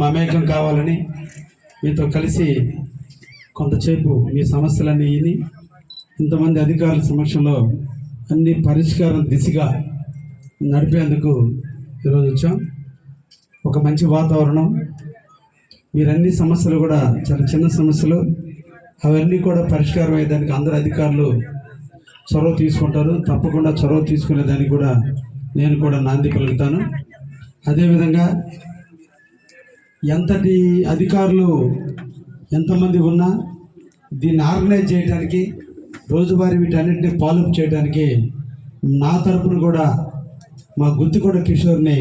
మమేకం కావాలని మీతో కలిసి కొంతసేపు మీ సమస్యలన్నీ విని ఇంతమంది అధికారుల సమక్షంలో అన్ని పరిష్కారం దిశగా నడిపేందుకు ఈరోజు వచ్చాం. ఒక మంచి వాతావరణం. మీరన్ని సమస్యలు కూడా చాలా చిన్న సమస్యలు అవన్నీ కూడా పరిష్కారం అయ్యేదానికి అందరు అధికారులు చొరవ తీసుకుంటారు. తప్పకుండా చొరవ తీసుకునేదానికి కూడా నేను కూడా నాంది పలుకుతాను. అదేవిధంగా ఎంతటి అధికారులు ఎంతమంది ఉన్నా దీన్ని ఆర్గనైజ్ చేయడానికి రోజువారీ వీటన్నిటిని ఫాలోఅప్ చేయడానికి నా తరపున కూడా మా గుత్తికొండ కిషోర్ని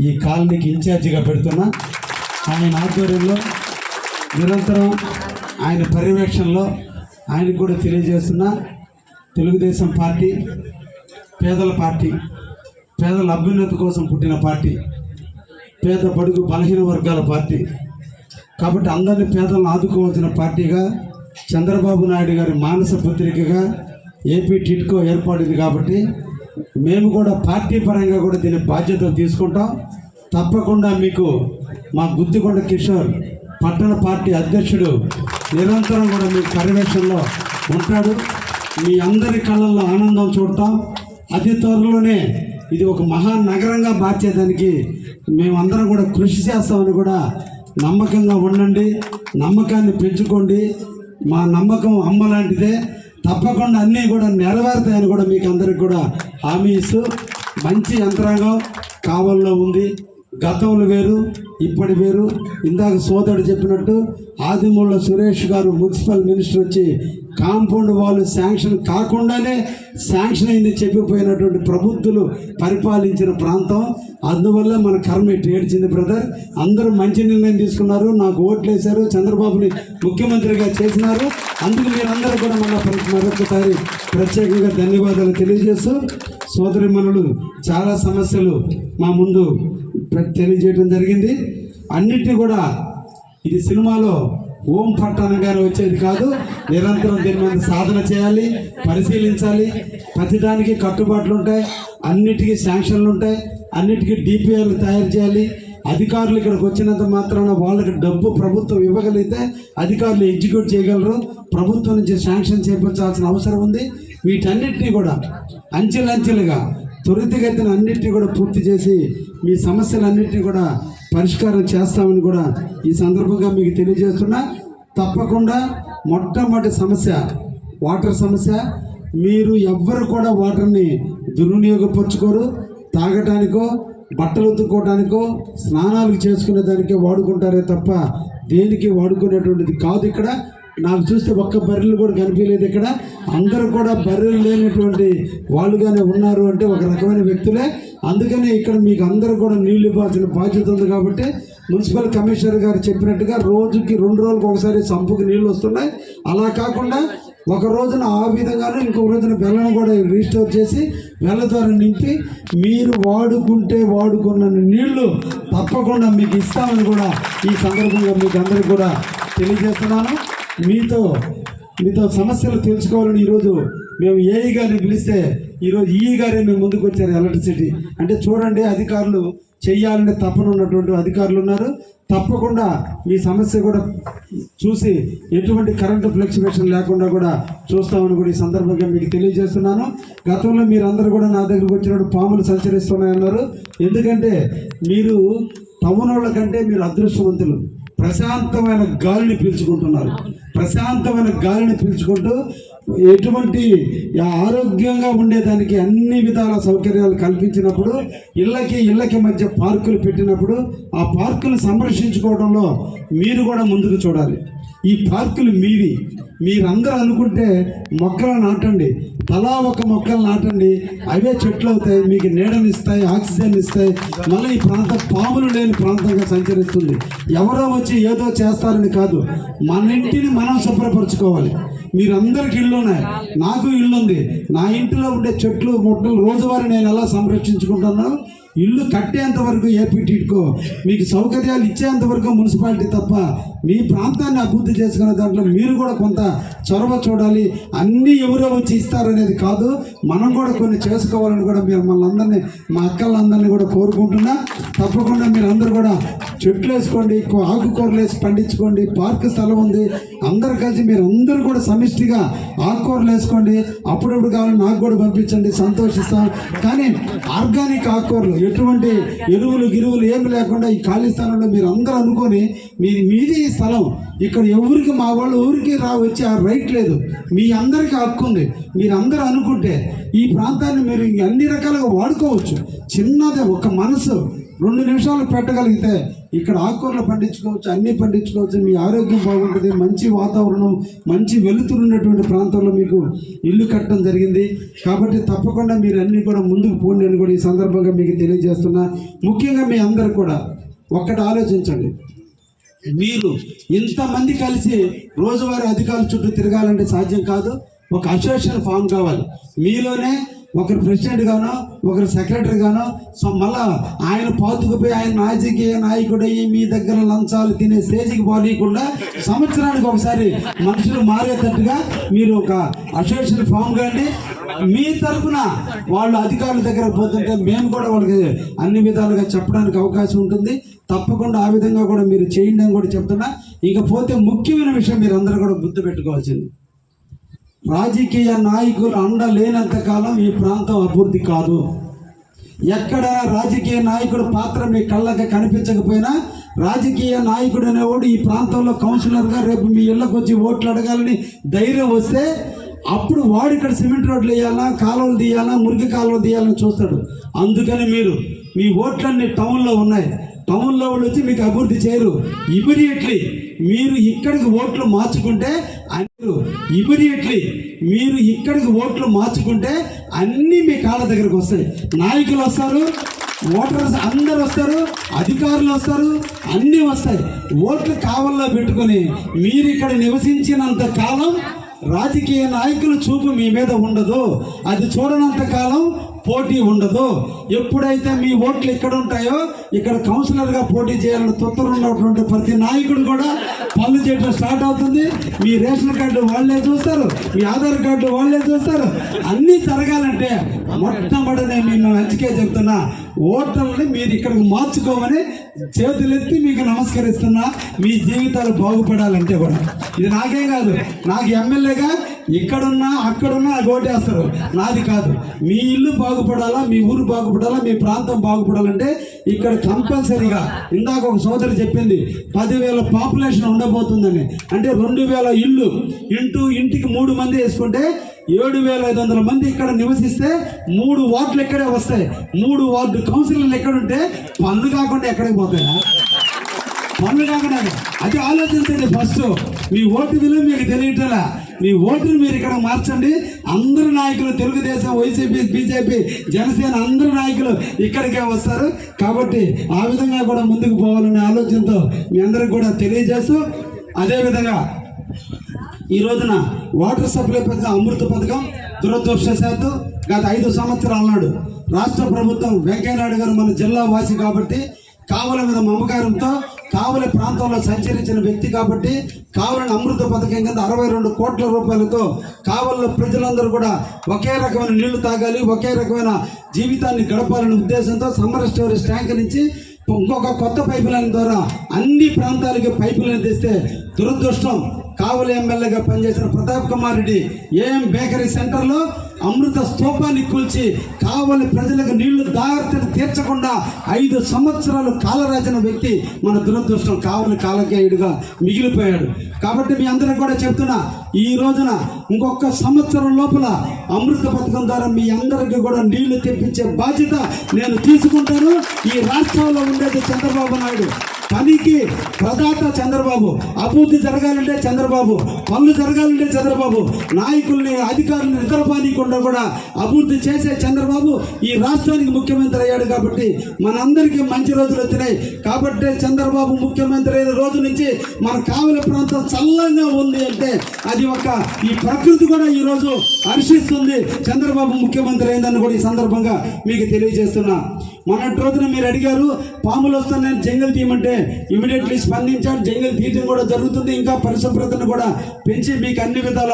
ఈ కాలనీకి ఇన్ఛార్జిగా పెడుతున్నా. ఆయన ఆధ్వర్యంలో నిరంతరం ఆయన పర్యవేక్షణలో ఆయనకు కూడా తెలియజేస్తున్నా. తెలుగుదేశం పార్టీ పేదల పార్టీ పేదల అభ్యున్నతి కోసం పుట్టిన పార్టీ. పేద బడుగు బలహీన వర్గాల పార్టీ. కాబట్టి అందరినీ పేదలను ఆదుకోవాల్సిన పార్టీగా చంద్రబాబు నాయుడు గారి మానస పత్రికగా ఏపీ టిట్కో ఏర్పడింది కాబట్టి మేము కూడా పార్టీ పరంగా కూడా దీని బాధ్యత తీసుకుంటాం. తప్పకుండా మీకు మా గుత్తికొండ కిషోర్ పట్టణ పార్టీ అధ్యక్షుడు నిరంతరం కూడా మీ పర్యవేక్షణలో ఉంటాడు. మీ అందరి కళ్ళల్లో ఆనందం చూడతాం. అతి త్వరలోనే ఇది ఒక మహానగరంగా మార్చేదానికి మేమందరం కూడా కృషి చేస్తామని కూడా నమ్మకంగా ఉండండి నమ్మకాన్ని పెంచుకోండి. మా నమ్మకం అమ్మ లాంటిదే తప్పకుండా అన్నీ కూడా నెరవేరుతాయని కూడా మీకు అందరికి కూడా హామీ ఇస్తూ మంచి యంత్రాంగం కావల్లో ఉంది. గతంలో వేరు ఇప్పటి వేరు. ఇందాక సోదరుడు చెప్పినట్టు ఆదిమూల సురేష్ గారు మున్సిపల్ మినిస్టర్ వచ్చి కాంపౌండ్ వాళ్ళు శాంక్షన్ కాకుండానే శాంక్షన్ అయింది చెప్పిపోయినటువంటి ప్రభుత్వాలు పరిపాలించిన ప్రాంతం. అందువల్ల మన కర్మ ఇటు ఏడ్చింది బ్రదర్ అందరూ మంచి నిర్ణయం తీసుకున్నారు. నాకు ఓట్లు వేశారు. చంద్రబాబుని ముఖ్యమంత్రిగా చేసినారు. అందుకు మీరందరూ కూడా మన మరొకసారి ప్రత్యేకంగా ధన్యవాదాలు తెలియజేస్తూ సోదరిమణులు చాలా సమస్యలు మా ముందు తెలియజేయడం జరిగింది. అన్నిటినీ కూడా ఇది సినిమాలో ఓం పట్టానం గారు వచ్చేది కాదు. నిరంతరం దీని మీద సాధన చేయాలి పరిశీలించాలి. ప్రతిదానికి కట్టుబాట్లు ఉంటాయి అన్నిటికీ శాంక్షన్లు ఉంటాయి అన్నిటికీ డిపిఆర్లు తయారు చేయాలి. అధికారులు ఇక్కడికి వచ్చినంత మాత్రాన వాళ్ళకి డబ్బు ప్రభుత్వం ఇవ్వగలిగితే అధికారులు ఎగ్జిక్యూట్ చేయగలరు. ప్రభుత్వం నుంచి శాంక్షన్ చేయించాల్సిన అవసరం ఉంది. వీటన్నిటినీ కూడా అంచెలంచెలుగా త్వరితగతిన అన్నిటినీ కూడా పూర్తి చేసి మీ సమస్యలన్నింటినీ కూడా పరిష్కారం చేస్తామని కూడా ఈ సందర్భంగా మీకు తెలియజేస్తున్నా. తప్పకుండా మొట్టమొదటి సమస్య వాటర్ సమస్య. మీరు ఎవ్వరు కూడా వాటర్ని దుర్వినియోగపరచుకోరు. తాగటానికో బట్టలు ఉతుక్కోవడానికో స్నానాలు చేసుకునే దానికే వాడుకుంటారే తప్ప దేనికి వాడుకునేటువంటిది కాదు ఇక్కడ. నాకు చూస్తే ఒక్క బర్రెలు కూడా కనిపించలేదు ఇక్కడ. అందరూ కూడా బర్రెలు లేనటువంటి వాళ్ళుగానే ఉన్నారు అంటే ఒక రకమైన వ్యక్తులే. అందుకనే ఇక్కడ మీకు అందరూ కూడా నీళ్ళు ఇవ్వాల్సిన బాధ్యత ఉంది కాబట్టి మున్సిపల్ కమిషనర్ గారు చెప్పినట్టుగా రోజుకి రెండు రోజులకు ఒకసారి సంపుకి నీళ్ళు వస్తున్నాయి. అలా కాకుండా ఒక రోజున ఆ విధంగానే ఇంకొక రోజున బెల్లం కూడా రీస్టోర్ చేసి వెల్ల ద్వారా నింపి మీరు వాడుకుంటే వాడుకున్న నీళ్ళు తప్పకుండా మీకు ఇస్తామని కూడా ఈ సందర్భంగా మీకు అందరికీ కూడా తెలియజేస్తున్నాను. మీతో మీతో సమస్యలు తెలుసుకోవాలని ఈరోజు మేము ఏఈ గారిని పిలిస్తే ఈరోజు ఈ గారే మేము ముందుకు వచ్చారు ఎలక్ట్రిసిటీ అంటే చూడండి అధికారులు చేయాలనే తప్పన ఉన్నటువంటి అధికారులు ఉన్నారు. తప్పకుండా మీ సమస్య కూడా చూసి ఎటువంటి కరెంటు ఫ్లక్చువేషన్ లేకుండా కూడా చూస్తామని కూడా ఈ సందర్భంగా మీకు తెలియజేస్తున్నాను. గతంలో మీరందరూ కూడా నా దగ్గరకు వచ్చినప్పుడు పాములు సంచరిస్తున్నాయన్నారు. ఎందుకంటే మీరు టౌన్ వాళ్ళ కంటే మీరు అదృష్టవంతులు. ప్రశాంతమైన గాలిని పీల్చుకుంటున్నారు. ప్రశాంతమైన గాలిని పీల్చుకుంటూ ఎటువంటి ఆరోగ్యంగా ఉండేదానికి అన్ని విధాల సౌకర్యాలు కల్పించినప్పుడు ఇళ్ళకి ఇళ్ళకి మధ్య పార్కులు పెట్టినప్పుడు ఆ పార్కులు సంరక్షించుకోవడంలో మీరు కూడా ముందుకు చూడాలి. ఈ పార్కులు మీవి. మీరందరూ అనుకుంటే మొక్కలు నాటండి. తలా ఒక మొక్కలు నాటండి. అవే చెట్లు అవుతాయి మీకు నీడనిస్తాయి ఆక్సిజన్ ఇస్తాయి. మళ్ళీ ఈ ప్రాంతం పాములు లేని ప్రాంతంగా సంచరిస్తుంది. ఎవరో వచ్చి ఏదో చేస్తారని కాదు. మన ఇంటిని మనం శుభ్రపరచుకోవాలి. మీరందరికి ఇళ్ళు ఉన్నాయి నాకు ఇల్లు ఉంది నా ఇంటిలో ఉండే చెట్లు ముట్టలు రోజువారీ నేను ఎలా సంరక్షించుకుంటున్నాను? ఇల్లు కట్టేంత వరకు ఏపీటీకో మీకు సౌకర్యాలు ఇచ్చేంత వరకు మున్సిపాలిటీ తప్ప మీ ప్రాంతాన్ని అభివృద్ధి చేసుకునే దాంట్లో మీరు కూడా కొంత చొరవ చూడాలి. అన్నీ ఎవరో వచ్చి ఇస్తారనేది కాదు. మనం కూడా కొన్ని చేసుకోవాలని కూడా మీరు మనందరినీ మా అక్కలందరినీ కూడా కోరుకుంటున్నా. తప్పకుండా మీరు అందరూ కూడా చెట్లు వేసుకోండి ఆకుకూరలు వేసి పండించుకోండి పార్క్ స్థలం ఉంది. అందరు కలిసి మీరు అందరూ కూడా సమిష్టిగా ఆకుకూరలు వేసుకోండి. అప్పుడప్పుడు కావాలి నాకు కూడా పంపించండి సంతోషిస్తాం. కానీ ఆర్గానిక్ ఆకుకూరలు ఎటువంటి ఎరువులు గిరువులు ఏమి లేకుండా ఈ ఖాళీ స్థలంలో మీరు అందరూ అనుకొని మీరు మీది ఈ స్థలం. ఇక్కడ ఎవరికి మా వాళ్ళు ఊరికి రా వచ్చి ఆ రైట్ లేదు. మీ అందరికీ హక్కు ఉంది. మీరు అందరూ అనుకుంటే ఈ ప్రాంతాన్ని మీరు అన్ని రకాలుగా వాడుకోవచ్చు. చిన్నదే ఒక మనసు. రెండు నిమిషాలు పెట్టగలిగితే ఇక్కడ ఆకుకూరలు పండించుకోవచ్చు అన్నీ పండించుకోవచ్చు. మీ ఆరోగ్యం బాగుంటుంది మంచి వాతావరణం మంచి వెలుతురు ఉన్నటువంటి ప్రాంతంలో మీకు ఇల్లు కట్టడం జరిగింది. కాబట్టి తప్పకుండా మీరు అన్నీ కూడా ముందుకు పోండి అని కూడా ఈ సందర్భంగా మీకు తెలియజేస్తున్నా. ముఖ్యంగా మీ అందరు కూడా ఒక్కటి ఆలోచించండి. మీరు ఇంతమంది కలిసి రోజువారీ అధికారుల చుట్టూ తిరగాలంటే సాధ్యం కాదు. ఒక అసోసియేషన్ ఫామ్ కావాలి. మీలోనే ఒకరు ప్రెసిడెంట్ గానో ఒకరు సెక్రటరీ సో మళ్ళా ఆయన పాతుకుపోయి ఆయన రాజకీయ నాయకుడు అయ్యి మీ దగ్గర లంచాలు తినే స్టేజ్కి పోనీయకుండా సంవత్సరానికి ఒకసారి మనుషులు మారేటట్టుగా మీరు ఒక అసోసియేషన్ ఫామ్ కానీ మీ తరఫున వాళ్ళు అధికారుల దగ్గర పోతుంటే మేము కూడా వాళ్ళకి అన్ని విధాలుగా చెప్పడానికి అవకాశం ఉంటుంది. తప్పకుండా ఆ విధంగా కూడా మీరు చేయండి అని కూడా చెప్తున్నా. ఇకపోతే ముఖ్యమైన విషయం మీరు అందరూ కూడా గుర్తు పెట్టుకోవాల్సింది రాజకీయ నాయకులు అండ లేనంత కాలం ఈ ప్రాంతం అభివృద్ధి కాదు. ఎక్కడ రాజకీయ నాయకుడు పాత్ర మీ కళ్ళకి కనిపించకపోయినా రాజకీయ నాయకుడు అనేవాడు ఈ ప్రాంతంలో కౌన్సిలర్గా రేపు మీ ఇళ్ళకి వచ్చి ఓట్లు అడగాలని ధైర్యం వస్తే అప్పుడు వాడు ఇక్కడ సిమెంట్ రోడ్లు వేయాలా కాలువలు తీయాలా మురికి కాలువలు తీయాలని చూస్తాడు. అందుకని మీరు మీ ఓట్లన్నీ టౌన్లో ఉన్నాయి. టౌన్లో వాళ్ళు వచ్చి మీకు అభివృద్ధి చేయరు. ఇమీడియట్లీ మీరు ఇక్కడికి ఓట్లు మార్చుకుంటే మీరు ఇమీడియట్లీ మీరు ఇక్కడికి ఓట్లు మార్చుకుంటే అన్నీ మీ కాళ్ళ దగ్గరకు వస్తాయి. నాయకులు వస్తారు ఓటర్స్ అందరు వస్తారు అధికారులు వస్తారు అన్నీ వస్తాయి. ఓట్లు కావల్లో పెట్టుకొని మీరు ఇక్కడ నివసించినంత కాలం రాజకీయ నాయకుల చూపు మీ మీద ఉండదు. అది చూడనంత కాలం పోటీ ఉండదు. ఎప్పుడైతే మీ ఓట్లు ఎక్కడ ఉంటాయో ఇక్కడ కౌన్సిలర్గా పోటీ చేయాలని తొత్తరు ఉన్నటువంటి ప్రతి నాయకుడు కూడా పనులు చేయడం స్టార్ట్ అవుతుంది. మీ రేషన్ కార్డు వాళ్ళే చూస్తారు మీ ఆధార్ కార్డు వాళ్ళే చూస్తారు. అన్నీ జరగాలంటే మొట్టమొదటి నేను మేము మంచికే చెప్తున్నా ఓటర్లని మీరు ఇక్కడికి మార్చుకోమని చేతులెత్తి మీకు నమస్కరిస్తున్నా. మీ జీవితాలు బాగుపడాలంటే కూడా. ఇది నాకేం కాదు నాకు ఎమ్మెల్యేగా ఇక్కడున్నా అక్కడున్నా నాకు ఓటేస్తారు నాది కాదు. మీ ఇల్లు బాగుపడాలా మీ ఊరు బాగుపడాలా మీ ప్రాంతం బాగుపడాలంటే ఇక్కడ కంపల్సరీగా ఇందాక ఒక సోదరి చెప్పింది పదివేల పాపులేషన్ ఉండబోతుందని. అంటే రెండు వేల ఇల్లు ఇంటూ ఇంటికి మూడు మంది వేసుకుంటే ఏడు వేల ఐదు వందల మంది ఇక్కడ నివసిస్తే మూడు వార్డులు ఇక్కడే వస్తాయి. మూడు వార్డు కౌన్సిలర్లు ఎక్కడుంటే పనులు కాకుండా ఎక్కడికి పోతాయా? పనులు కాకుండా అది ఆలోచించండి ఫస్ట్. మీ ఓటు విలువ మీకు తెలియటలా. మీ ఓటును మీరు ఇక్కడ మార్చండి. అందరు నాయకులు తెలుగుదేశం వైసీపీ బీజేపీ జనసేన అందరు నాయకులు ఇక్కడికే వస్తారు. కాబట్టి ఆ విధంగా కూడా ముందుకు పోవాలనే ఆలోచనతో మీ అందరికి కూడా తెలియజేస్తూ అదేవిధంగా ఈ రోజున వాటర్ సప్లై పథకం అమృత పథకం దురదృష్టశాత్తు గత ఐదు సంవత్సరాల నాడు రాష్ట్ర ప్రభుత్వం వెంకయ్యనాయుడు గారు మన జిల్లా వాసి కాబట్టి కావల మీద మమకారంతో కావలి ప్రాంతంలో సంచరించిన వ్యక్తి కాబట్టి కావలిని అమృత పథకం కింద అరవై రెండు కోట్ల రూపాయలతో కావలిలో ప్రజలందరూ కూడా ఒకే రకమైన నీళ్ళు తాగాలి ఒకే రకమైన జీవితాన్ని గడపాలనే ఉద్దేశంతో సమ్మర్ స్టోరేజ్ ట్యాంక్ నుంచి ఇంకొక కొత్త పైపు లైన్ ద్వారా అన్ని ప్రాంతాలకి పైపు లైన్ తెస్తే దురదృష్టం. కావలి ఎమ్మెల్యేగా పనిచేసిన ప్రతాప్ కుమార్ రెడ్డి ఏఎం బేకరీ సెంటర్లో అమృత స్తూపాన్ని కూల్చి కావలి ప్రజలకు నీళ్ళు దారితని తీర్చకుండా ఐదు సంవత్సరాలు కాలరాచిన వ్యక్తి మన దురదృష్టం కావలి కాలకేయుడిగా మిగిలిపోయాడు. కాబట్టి మీ అందరికి కూడా చెప్తున్నా ఈ రోజున ఇంకొక సంవత్సరం లోపల అమృత పథకం ద్వారా మీ అందరికీ కూడా నీళ్ళు తెప్పించే బాధ్యత నేను తీసుకుంటాను. ఈ రాష్ట్రంలో ఉండేది చంద్రబాబు నాయుడు. పనికి ప్రదాత చంద్రబాబు అభివృద్ధి జరగాలంటే చంద్రబాబు పనులు జరగాలంటే చంద్రబాబు నాయకుల్ని అధికారులను నిద్రపానీయకుండా కూడా అభివృద్ధి చేసే చంద్రబాబు ఈ రాష్ట్రానికి ముఖ్యమంత్రి అయ్యాడు కాబట్టి మనందరికీ మంచి రోజులు వచ్చినాయి. కాబట్టి చంద్రబాబు ముఖ్యమంత్రి అయిన రోజు నుంచి మన కావలి ప్రాంతం చల్లంగా ఉంది అంటే అది ఒక ఈ ప్రకృతి కూడా ఈ రోజు హర్షిస్తుంది. చంద్రబాబు ముఖ్యమంత్రి అయిందని కూడా ఈ సందర్భంగా మీకు తెలియజేస్తున్నా. మొన్నటి రోజున మీరు అడిగారు పాములు వస్తున్నాయని జంగల్ తీయమంటే ఇమీడియట్లీ స్పందించారు. జంగల్ తీయటం కూడా జరుగుతుంది ఇంకా పరిశుభ్రతను కూడా పెంచి మీకు అన్ని విధాల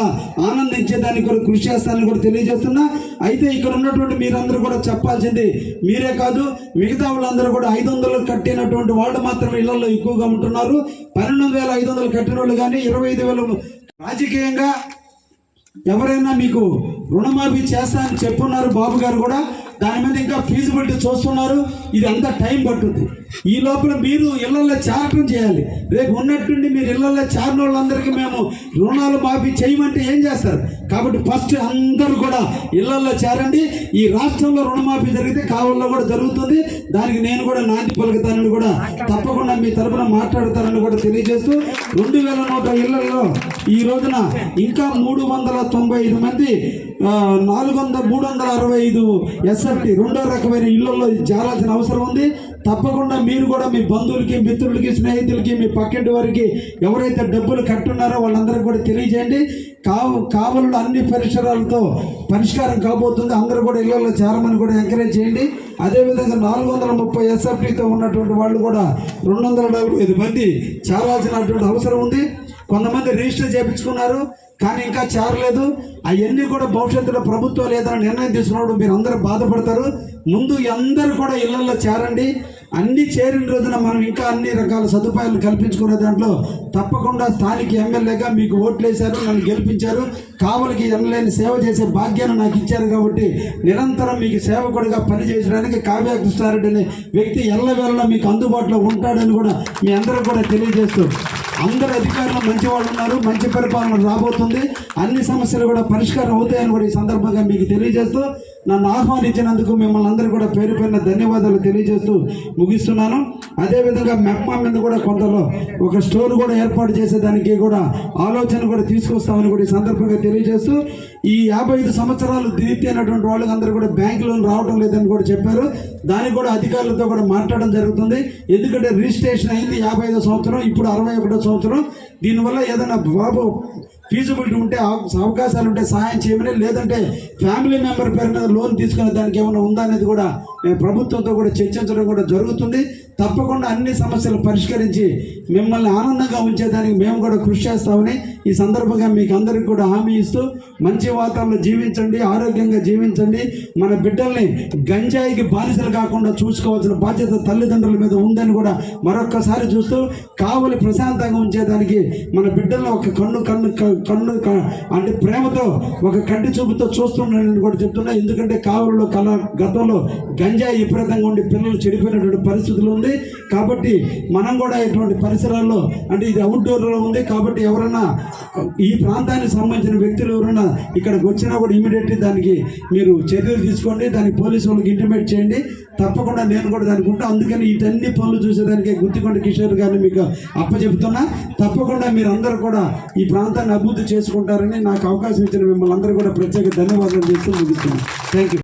ఆనందించేదానికి కూడా కృషి చేస్తానని కూడా తెలియజేస్తున్నా. అయితే ఇక్కడ ఉన్నటువంటి మీరందరూ కూడా చెప్పాల్సింది మీరే కాదు మిగతా వాళ్ళందరూ కూడా ఐదు వందలు కట్టినటువంటి వాళ్ళు మాత్రమే ఇళ్ళలో ఎక్కువగా ఉంటున్నారు. పన్నెండు వేల ఐదు వందలు కట్టిన వాళ్ళు కానీ ఇరవై ఐదు వేలు రాజకీయంగా ఎవరైనా మీకు రుణమాఫీ చేస్తా అని చెప్పున్నారు బాబు గారు కూడా దాని మీద ఇంకా ఫీజిబిలిటీ చూస్తున్నారు. ఇది అంతా టైం పట్టుద్ది ఈ లోపల మీరు ఇళ్ళలో చేరటం చేయాలి. రేపు ఉన్నట్టుండి మీరు ఇళ్ళలో చేరిన వాళ్ళందరికీ మేము రుణాలు మాఫీ చేయమంటే ఏం చేస్తారు? కాబట్టి ఫస్ట్ అందరూ కూడా ఇళ్ళలో చేరండి. ఈ రాష్ట్రంలో రుణమాఫీ జరిగితే కావల్లో కూడా జరుగుతుంది. దానికి నేను కూడా నాంది పలుకుతానని కూడా తప్పకుండా మీ తరపున మాట్లాడతానని కూడా తెలియజేస్తూ రెండు వేల నూట ఇళ్ళలో ఈ రోజున ఇంకా మూడు వందల తొంభై ఐదు మంది నాలుగు వందల మూడు వందల అరవై ఐదు ఎస్ఎఫ్టీ రెండో రకమైన ఇళ్ళలో చేరాల్సిన అవసరం ఉంది. తప్పకుండా మీరు కూడా మీ బంధువులకి మిత్రులకి స్నేహితులకి మీ పక్కింటి వారికి ఎవరైతే డబ్బులు కట్టున్నారో వాళ్ళందరికీ కూడా తెలియజేయండి. కావు కావలు అన్ని పరిసరాలతో పరిష్కారం కాబోతుంది. అందరూ కూడా ఇళ్ళలో చేరమని కూడా ఎంకరేజ్ చేయండి. అదేవిధంగా నాలుగు వందల ముప్పై ఎస్ఎఫ్టీతో ఉన్నటువంటి వాళ్ళు కూడా రెండు వందల డెబ్బై ఐదు మంది చేరాల్సినటువంటి అవసరం ఉంది. కొంతమంది రిజిస్టర్ చేయించుకున్నారు కానీ ఇంకా చేరలేదు. అవన్నీ కూడా భవిష్యత్తులో ప్రభుత్వం లేదని నిర్ణయం తీసుకున్నప్పుడు మీరు అందరూ బాధపడతారు. ముందు అందరూ కూడా ఇళ్ళలో చేరండి. అన్ని చేరిన రోజున మనం ఇంకా అన్ని రకాల సదుపాయాలు కల్పించుకునే దాంట్లో తప్పకుండా స్థానిక ఎమ్మెల్యేగా మీకు ఓట్లేశారు నన్ను గెలిపించారు. కావలికి ఎనలేని సేవ చేసే భాగ్యాన్ని నాకు ఇచ్చారు కాబట్టి నిరంతరం మీకు సేవకుడిగా పనిచేయడానికి కావ్య కృష్ణారెడ్డి అనే వ్యక్తి ఎల్లవేళలా మీకు అందుబాటులో ఉంటాడని కూడా మీ అందరూ కూడా తెలియజేస్తూ అందరు అధికారులు మంచి వాళ్ళు ఉన్నారు మంచి పరిపాలన రాబోతుంది. అన్ని సమస్యలు కూడా పరిష్కారం అవుతాయని కూడా ఈ సందర్భంగా మీకు తెలియజేస్తూ నన్ను ఆహ్వానించినందుకు మిమ్మల్ని అందరూ కూడా పేరు పైన ధన్యవాదాలు తెలియజేస్తూ ముగిస్తున్నాను. అదేవిధంగా మెప్మా మీద కూడా కొంతలో ఒక స్టోర్ కూడా ఏర్పాటు చేసేదానికి కూడా ఆలోచన కూడా తీసుకొస్తామని కూడా ఈ సందర్భంగా తెలియజేస్తూ ఈ యాభై ఐదు సంవత్సరాలు దీప్తి అయినటువంటి వాళ్ళకి అందరూ కూడా బ్యాంక్ లోన్ రావడం లేదని కూడా చెప్పారు. దానికి కూడా అధికారులతో కూడా మాట్లాడడం జరుగుతుంది. ఎందుకంటే రిజిస్ట్రేషన్ అయింది యాభై ఐదో సంవత్సరం ఇప్పుడు అరవై ఒకటో సంవత్సరం. దీనివల్ల ఏదైనా బాబు ఫీజిబిలిటీ ఉంటే అవ- అవకాశాలు ఉంటే సహాయం చేయమని లేదంటే ఫ్యామిలీ మెంబర్ పేరు మీద లోన్ తీసుకునే దానికి ఏమైనా ఉందా అనేది కూడా మేము ప్రభుత్వంతో కూడా చర్చించడం కూడా జరుగుతుంది. తప్పకుండా అన్ని సమస్యలు పరిష్కరించి మిమ్మల్ని ఆనందంగా ఉంచేదానికి మేము కూడా కృషి చేస్తామని ఈ సందర్భంగా మీకు అందరికీ కూడా హామీ ఇస్తూ మంచి వాతావరణంలో జీవించండి ఆరోగ్యంగా జీవించండి. మన బిడ్డల్ని గంజాయికి బానిసలు కాకుండా చూసుకోవాల్సిన బాధ్యత తల్లిదండ్రుల మీద ఉందని కూడా మరొక్కసారి చూస్తూ కావలి ప్రశాంతంగా ఉంచేదానికి మన బిడ్డలను ఒక కన్ను కన్ను కన్ను అంటే ప్రేమతో ఒక కంటి చూపుతో చూస్తున్నాడని కూడా చెప్తున్నా. ఎందుకంటే కావలిలో కల గతంలో గంజాయి విపరీతంగా ఉండి పిల్లలు చెడిపోయినటువంటి పరిస్థితులు ఉంది. కాబట్టి మనం కూడా ఇటువంటి పరిసరాల్లో అంటే ఇది అవుట్డోర్లో ఉంది కాబట్టి ఎవరైనా ఈ ప్రాంతానికి సంబంధించిన వ్యక్తులు ఎవరైనా ఇక్కడికి వచ్చినా కూడా ఇమీడియట్లీ దానికి మీరు చర్యలు తీసుకోండి. దానికి పోలీసు వాళ్ళకి ఇంటిమేట్ చేయండి. తప్పకుండా నేను కూడా దానికి ఉంటా. అందుకని వీటన్ని పనులు చూసేదానికి గుర్తికొండ కిషోర్ గారిని మీకు అప్పచెప్తున్నా. తప్పకుండా మీరు అందరూ కూడా ఈ ప్రాంతాన్ని అభివృద్ధి చేసుకుంటారని నాకు అవకాశం ఇచ్చిన మిమ్మల్ని అందరూ కూడా ప్రత్యేక ధన్యవాదాలు చేస్తూ ముగిస్తున్నాను. Thank you